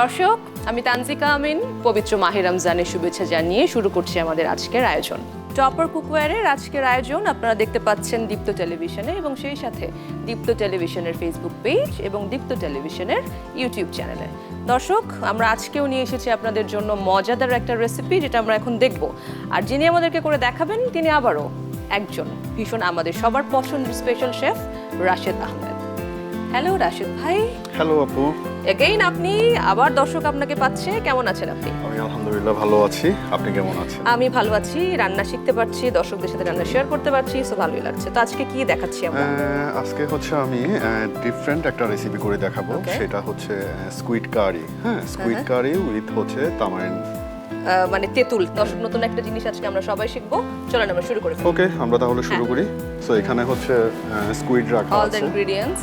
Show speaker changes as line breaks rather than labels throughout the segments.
দর্শক, আমি তানজিকা আমিন, পবিত্র মাহে রমজানের শুভেচ্ছা জানিয়ে শুরু করছি আমাদের আজকের আয়োজন। টপার কুকওয়্যারের আজকের আয়োজন আপনারা দেখতে পাচ্ছেন দীপ্ত টেলিভিশনে এবং সেই সাথে দীপ্ত টেলিভিশনের ফেসবুক পেজ এবং দীপ্ত টেলিভিশনের ইউটিউব চ্যানেলে। দর্শক, আমরা আজকেও নিয়ে এসেছি আপনাদের জন্য মজাদার একটা রেসিপি যেটা আমরা এখন দেখব। আর যিনি আমাদেরকে করে দেখাবেন, তিনি আবারও একজন, ভীষণ আমাদের সবার পছন্দ special chef Rashed Ahmed. Hello Rashed ভাই।
হ্যালো আপু।
এগেইন আপনি আবার দর্শক আপনাকে পাচ্ছে। কেমন আছেন আপনি?
আমি আলহামদুলিল্লাহ ভালো আছি। আপনি কেমন আছেন?
আমি ভালো আছি রান্না শিখতে পারছি দর্শকদের সাথে রান্না শেয়ার করতে পারছি সো ভালোই লাগছে। তো আজকে কি দেখাচ্ছি আমরা?
আজকে হচ্ছে আমি ডিফারেন্ট একটা রেসিপি করে দেখাবো। সেটা হচ্ছে স্কুইড কারি হ্যাঁ স্কুইড কারি উইথ হচ্ছে তামারিন
মানে তেঁতুল। নতুন একটা জিনিস আজকে আমরা সবাই শিখব। চলেন আমরা শুরু করে।
ওকে আমরা তাহলে শুরু
হ্যাঁ।
করি। সো এখানে হচ্ছে স্কুইড রাখা আছে।
অল দ্য ইনগ্রেডিয়েন্টস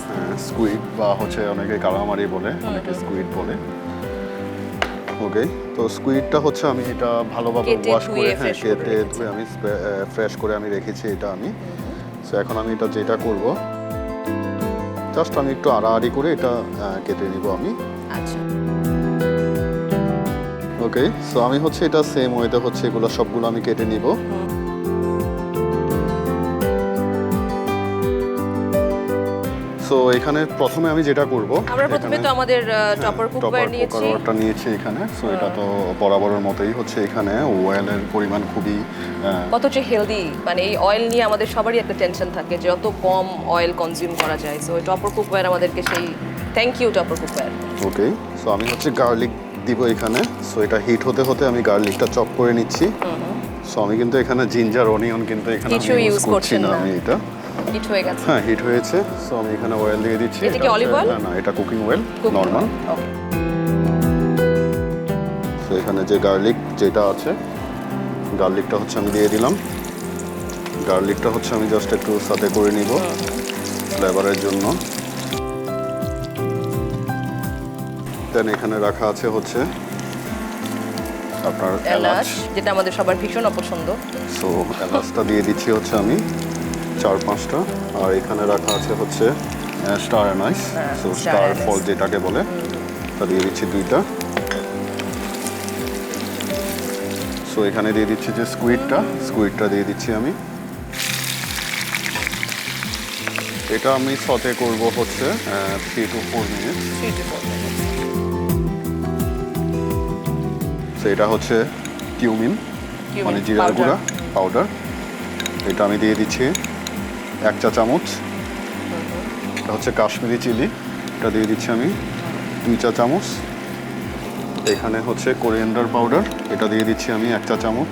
স্কুইড বা হচ্ছে অনেকে কালামারি বলে অনেকে স্কুইড বলে। ওকে তো স্কুইডটা হচ্ছে আমি এটা ভালোভাবে ওয়াশ করে হ্যাঁ কেটে ধুয়ে আমি ফ্রেশ করে আমি রেখেছি এটা আমি। সো এখন আমি এটা যেটা করব জাস্ট আমি একটু আড়াআড়ি করে এটা কেটে নিব আমি।
আচ্ছা।
ওকে সো আমি হচ্ছে এটা সেম ওয়েতে হচ্ছে এগুলো সবগুলো আমি কেটে নিব। সো এখানে প্রথমে আমি যেটা করব
আমরা প্রথমে তো আমাদের টপার কুকওয়্যার নিয়েছি।
কুকারটা নিয়েছি এখানে সো এটা তো বরাবরের মতোই হচ্ছে এখানে। অয়েলের পরিমাণ খুবই
কত যে হেলদি মানে এই অয়েল নিয়ে আমাদের সবারই একটা টেনশন থাকে যে যত কম অয়েল কনজিউম করা যায়। সো টপার কুকওয়্যার আমাদেরকে সেই thank you Topper cookware
okay so আমি হচ্ছে গার্লিক দিব এখানে। সো এটা হিট হতে হতে আমি গার্লিকটা চপ করে নিচ্ছি। সো আমি কিন্তু এখানে জিঞ্জার অনিয়ন কিন্তু এখানে
কিছু
ইউজ করছি না। আমি এটা।
হিট হয়ে গেছে।
হ্যাঁ হিট হয়েছে। সো আমি এখানে অয়েল দিয়ে দিচ্ছি।
এটা কি oil?
হচ্ছে- না, না এটা কুকিং অয়েল নর্মাল সো এখানে যে গার্লিক যেটা আছে গার্লিকটা হচ্ছে আমি দিয়ে দিলাম। গার্লিকটা হচ্ছে আমি জাস্ট একটু সাথে করে নিব। ফ্লেভারের জন্য। দেন এখানে রাখা আছে হচ্ছে আপনার
এলাচ যেটা আমাদের সবার ভীষণ অপছন্দ।
সো এলাচটা দিয়ে দিচ্ছি হচ্ছে আমি চার পাঁচটা। আর এখানে রাখা আছে হচ্ছে স্টার অ্যানাইস সো স্টার ফল যেটাকে বলে তা দিয়ে দিচ্ছি দুইটা। সো এখানে দিয়ে দিচ্ছি যে স্কুইডটা স্কুইডটা দিয়ে দিচ্ছি আমি। এটা আমি সতে করব হচ্ছে three two four minute
three two four
so এটা হচ্ছে কিউমিন মানে জিরার। গুঁড়া পাউডার এটা আমি দিয়ে দিচ্ছি এক চা চামচ। এটা হচ্ছে কাশ্মীরি চিলি এটা দিয়ে দিচ্ছি আমি দুই চা চামচ। এখানে হচ্ছে কোরিয়েন্ডার পাউডার এটা দিয়ে দিচ্ছি আমি এক চা চামচ।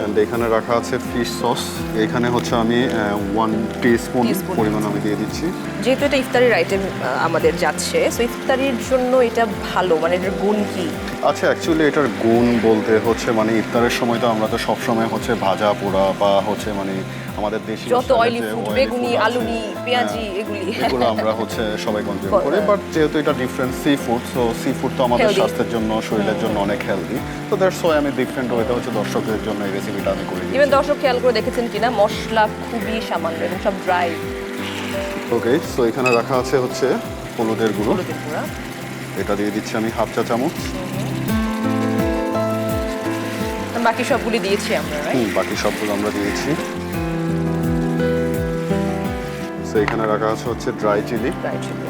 অ্যান্ড এখানে রাখা আছে ফিশ সস এখানে হচ্ছে আমি ওয়ান স্পুন পরিমাণ আমি দিয়ে দিচ্ছি।
যেহেতু এটা ইফতারির আইটেম আমাদের যাচ্ছে সো ইফতারির জন্য এটা ভালো মানে এটার গুণ কি?
আচ্ছা অ্যাকচুয়ালি এটার গুণ বলতে হচ্ছে মানে ইফতারের সময় তো আমরা তো সবসময় হচ্ছে ভাজা পোড়া বা হচ্ছে মানে আমাদের দেশি
যত অয়েলি ফুড বেগুনি আলুনি পেঁয়াজি
হ্যাঁ,
এগুলি।
এগুলো আমরা হচ্ছে সবাই কনজিউম
কর-।
বাট যেহেতু এটা different seafood so seafood তো আমাদের স্বাস্থ্যের জন্য শরীরের জন্য অনেক হেলদি তো দ্যাটস ওয়াই আমি ডিফারেন্ট ওয়েতে হচ্ছে দর্শকদের জন্য এই রেসিপিটা আমি করি
ইভেন দর্শক খেয়াল করে দেখেছেন কিনা মশলা খুবই সামান্য এবং সব ড্রাই
ওকে সো এখানে রাখা আছে হচ্ছে হলুদের গুঁড়ো। এটা দিয়ে দিচ্ছি আমি হাফ চা চামচ।
বাকি সবগুলি দিয়েছি আমরা রাইট
হুম, বাকি সবগুলো আমরা দিয়েছি। সো এখানে রাখা আছে হচ্ছে ড্রাই চিলি
ড্রাই চিলি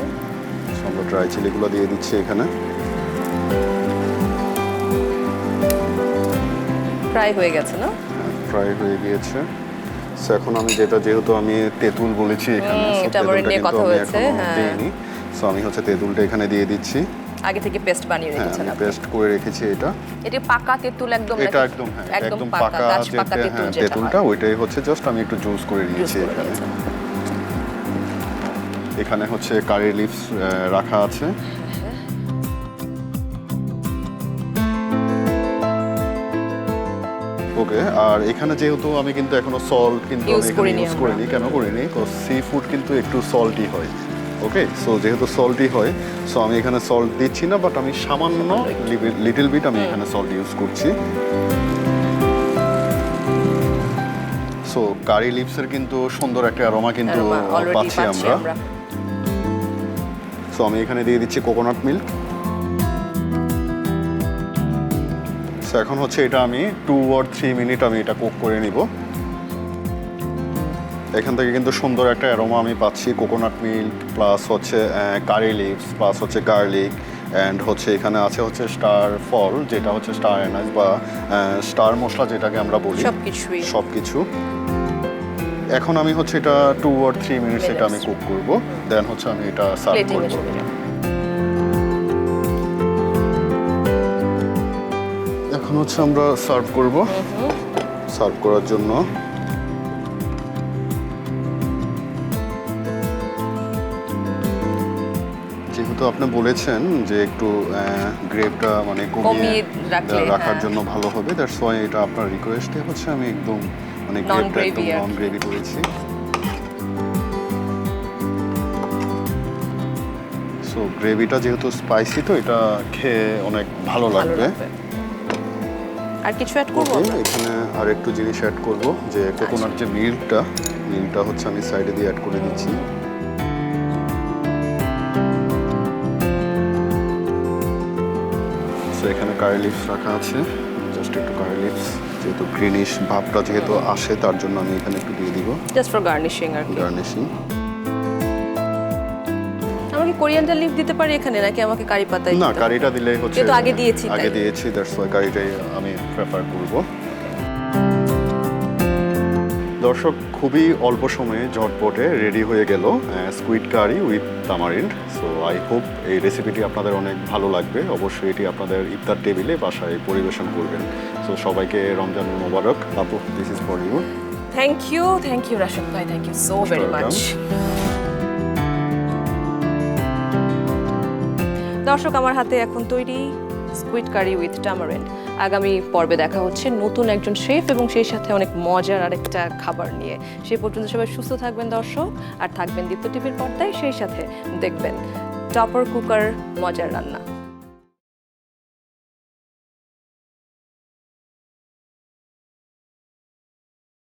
আমরা ড্রাই চিলিগুলো দিয়ে দিচ্ছি এখানে।
ফ্রাই হয়ে গেছে না?
ফ্রাই হয়ে গিয়েছে। এখন আমি যেটা যেহেতু আমি তেঁতুল বলেছি এখানে তেঁতুলটা
নিয়ে
কিন্তু
কথা
আমি
হয়েছে,
এখনও
হ্যাঁ।
দিইনি। সো আমি হচ্ছে তেঁতুলটা এখানে দিয়ে দিচ্ছি।
আগে থেকে পেস্ট বানিয়ে
হ্যাঁ
রেখেছেন
আমি
আপনি।
পেস্ট করে রেখেছি এটা।
এটা পাকা তেঁতুল একদম
এটা একদম হ্যাঁ
একদম পাকা গাছ পাকা তেঁতুল
হ্যাঁ
যেটা
তেঁতুলটা ওইটাই হচ্ছে জাস্ট আমি একটু জুস করে নিয়েছি এখানে। এখানে হচ্ছে কারি লিভস রাখা আছে। ওকে আর এখানে যেহেতু আমি কিন্তু এখনও সল্ট কিন্তু আমি এখানে ইউজ করিনি কেন করিনি? তো সি ফুড কিন্তু একটু সল্টি হয় ওকে সো যেহেতু সল্টি হয় সো আমি এখানে সল্ট দিচ্ছি না বাট আমি সামান্য লিটল বিট আমি এখানে সল্ট ইউজ করছি। সো কারি লিভসের কিন্তু সুন্দর একটা অ্যারোমা কিন্তু পাচ্ছি আমরা। সো আমি এখানে দিয়ে দিচ্ছি কোকোনাট মিল্ক সো এখন হচ্ছে এটা আমি টু অর থ্রি মিনিট আমি এটা কুক করে নিব। এখান থেকে কিন্তু সুন্দর একটা অ্যারোমা আমি পাচ্ছি। কোকোনাট মিল্ক প্লাস হচ্ছে কারি লিভস প্লাস হচ্ছে গার্লিক অ্যান্ড হচ্ছে এখানে আছে হচ্ছে স্টার ফল যেটা হচ্ছে স্টার এনাজ বা স্টার মশলা যেটাকে আমরা বলি। সব কিছু এখন আমি হচ্ছে এটা টু অর থ্রি মিনিটস এটা আমি কুক করব। দেন হচ্ছে আমি এটা সার্ভ করব। এখন হচ্ছে আমরা সার্ভ করব। সার্ভ করার জন্য। যেহেতু আপনি বলেছেন যে একটু গ্রেভটা মানে কমিয়ে রাখার
হ্যাঁ।
জন্য ভালো হবে। দ্যাটস ওয়াই এটা আপনার রিকোয়েস্টে হচ্ছে। আমি একদম মানে গ্রেভটা একদম নন গ্রেভি করেছি। সো গ্রেভিটা যেহেতু স্পাইসি তো এটা খেয়ে অনেক ভালো লাগবে।
আর কিছু অ্যাড করব?
এখানে আর একটু জিনিস অ্যাড করব যে কোকোনাট যে মিল্কটা মিল্কটা হচ্ছে আমি সাইডে দিয়ে অ্যাড করে দিচ্ছি। So, এখানে কারি লিভস রাখা আছে জাস্ট একটু কারি লিভস যেহেতু গ্রিনিশ ভাবটা যেহেতু আসে তার জন্য আমি এখানে একটু দিয়ে দিব।
জাস্ট ফর গার্নিশিং আর কি।
গার্নিশিং
আমরা কি কোরিয়ান্ডার লিভ দিতে পারি এখানে নাকি আমাকে কারি পাতায়
না? কারিটা দিলেই হচ্ছে
আগে দিয়েছি
আগে দিয়েছি দ্যাটস ওয়াই কারিটাই আমি প্রেফার করব। দর্শক খুবই অল্প সময়ে ঝটপটে রেডি হয়ে গেল squid curry with tamarind so I hope এই রেসিপিটি আপনাদের অনেক ভালো লাগবে। অবশ্যই এটি আপনাদের ইফতার টেবিলে বাসায় পরিবেশন করবেন। সো সবাইকে রমজান মোবারক। আপু this is for you
thank you thank you Rashed ভাই thank you so very much দর্শক আমার হাতে এখন তৈরি স্কুইড কারি উইথ টামারেন্ড আগামী পর্বে দেখা হচ্ছে নতুন একজন শেফ এবং সেই সাথে অনেক মজার আরেকটা খাবার নিয়ে। সেই পর্যন্ত সবাই সুস্থ থাকবেন দর্শক, আর থাকবেন দীপ্ত টিভির পর্দায়, সেই সাথে দেখবেন টপার কুকার মজার রান্না।